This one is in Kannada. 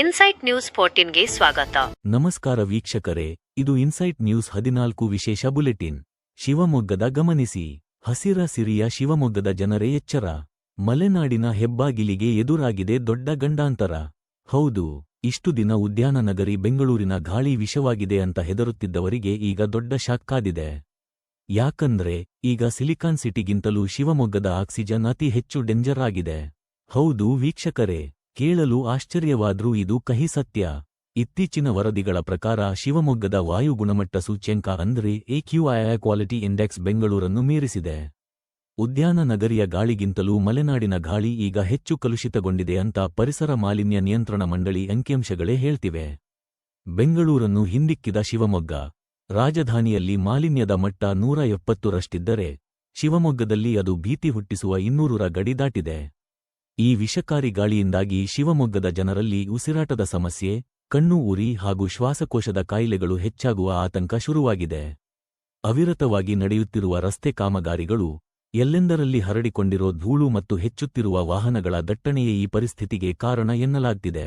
ಇನ್ಸೈಟ್ ನ್ಯೂಸ್ ಫೋರ್ಟೀನ್ಗೆ ಸ್ವಾಗತ. ನಮಸ್ಕಾರ ವೀಕ್ಷಕರೇ, ಇದು ಇನ್ಸೈಟ್ ನ್ಯೂಸ್ ಹದಿನಾಲ್ಕು ವಿಶೇಷ ಬುಲೆಟಿನ್. ಶಿವಮೊಗ್ಗದ ಗಮನಿಸಿ, ಹಸಿರ ಸಿರಿಯ ಶಿವಮೊಗ್ಗದ ಜನರೇ ಎಚ್ಚರ. ಮಲೆನಾಡಿನ ಹೆಬ್ಬಾಗಿಲಿಗೆ ಎದುರಾಗಿದೆ ದೊಡ್ಡ ಗಂಡಾಂತರ. ಹೌದು, ಇಷ್ಟು ದಿನ ಉದ್ಯಾನ ನಗರಿ ಬೆಂಗಳೂರಿನ ಗಾಳಿ ವಿಷವಾಗಿದೆ ಅಂತ ಹೆದರುತ್ತಿದ್ದವರಿಗೆ ಈಗ ದೊಡ್ಡ ಶಾಕ್ಕಾದಿದೆ ಯಾಕಂದ್ರೆ, ಈಗ ಸಿಲಿಕಾನ್ ಸಿಟಿಗಿಂತಲೂ ಶಿವಮೊಗ್ಗದ ಆಕ್ಸಿಜನ್ ಅತಿ ಹೆಚ್ಚು ಡೆಂಜರ್ ಆಗಿದೆ. ಹೌದು ವೀಕ್ಷಕರೇ ಕೇಳಲು ಆಶ್ಚರ್ಯವಾದ್ರೂ ಇದು ಕಹಿ ಸತ್ಯ. ಇತ್ತೀಚಿನ ವರದಿಗಳ ಪ್ರಕಾರ ಶಿವಮೊಗ್ಗದ ವಾಯು ಗುಣಮಟ್ಟ ಸೂಚ್ಯಂಕ ಅಂದರೆ ಎಕ್ಯೂಐ ಕ್ವಾಲಿಟಿ ಇಂಡೆಕ್ಸ್ ಬೆಂಗಳೂರನ್ನು ಮೀರಿಸಿದೆ. ಉದ್ಯಾನ ನಗರಿಯ ಗಾಳಿಗಿಂತಲೂ ಮಲೆನಾಡಿನ ಗಾಳಿ ಈಗ ಹೆಚ್ಚು ಕಲುಷಿತಗೊಂಡಿದೆ ಅಂತ ಪರಿಸರ ಮಾಲಿನ್ಯ ನಿಯಂತ್ರಣ ಮಂಡಳಿ ಅಂಕಿಅಂಶಗಳೇ ಹೇಳ್ತಿವೆ. ಬೆಂಗಳೂರನ್ನು ಹಿಂದಿಕ್ಕಿದ ಶಿವಮೊಗ್ಗ. ರಾಜಧಾನಿಯಲ್ಲಿ ಮಾಲಿನ್ಯದ ಮಟ್ಟ ನೂರ ಎಪ್ಪತ್ತರಷ್ಟಿದ್ದರೆ ಶಿವಮೊಗ್ಗದಲ್ಲಿ ಅದು ಭೀತಿ ಹುಟ್ಟಿಸುವ ಇನ್ನೂರರ ಗಡಿ ದಾಟಿದೆ. ಈ ವಿಷಕಾರಿ ಗಾಳಿಯಿಂದಾಗಿ ಶಿವಮೊಗ್ಗದ ಜನರಲ್ಲಿ ಉಸಿರಾಟದ ಸಮಸ್ಯೆ, ಕಣ್ಣು ಉರಿ ಹಾಗೂ ಶ್ವಾಸಕೋಶದ ಕಾಯಿಲೆಗಳು ಹೆಚ್ಚಾಗುವ ಆತಂಕ ಶುರುವಾಗಿದೆ. ಅವಿರತವಾಗಿ ನಡೆಯುತ್ತಿರುವ ರಸ್ತೆ ಕಾಮಗಾರಿಗಳು, ಎಲ್ಲೆಂದರಲ್ಲಿ ಹರಡಿಕೊಂಡಿರೋ ಧೂಳು ಮತ್ತು ಹೆಚ್ಚುತ್ತಿರುವ ವಾಹನಗಳ ದಟ್ಟಣೆಯೇ ಈ ಪರಿಸ್ಥಿತಿಗೆ ಕಾರಣ ಎನ್ನಲಾಗ್ತಿದೆ.